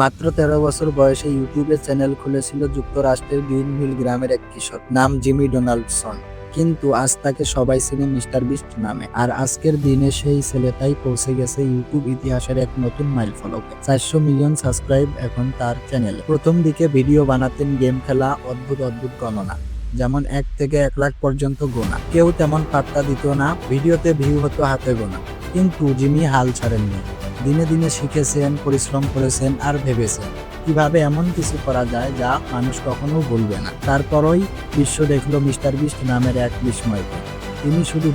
মাত্র তেরো বছর বয়সে ইউটিউবে চ্যানেল খুলেছিল যুক্তরাষ্ট্রের গ্রিনভিল গ্রামের এক কিশোর নাম জিমি ডোনাল্ডসন। কিন্তু আজ তাকে সবাই চিনে মিস্টার বিস্ট নামে। আর আজকের দিনে সেই ছেলেটাই পৌঁছে গেছে ইউটিউব ইতিহাসের এক নতুন মাইল ফলকে। চারশো মিলিয়ন সাবস্ক্রাইব এখন তার চ্যানেলে। প্রথম দিকে ভিডিও বানাতেন গেম খেলা, অদ্ভুত অদ্ভুত গণনা। যেমন এক থেকে এক লাখ পর্যন্ত গোনা। কেউ তেমন পাত্তা দিত না, ভিডিওতে ভিউ হতো হাতে গোনা। কিন্তু জিমি হাল ছাড়েননি। দিনে দিনে শিখেছেন, পরিশ্রম করেছেন আর ভেবেছেন। কীভাবে এমন কিছু করা যায় যা মানুষ কখনো বলবে না? তারপরই বিশ্ব দেখল মিস্টার বিস্ট নামের এক বিস্ময়কে। তিনি শুধু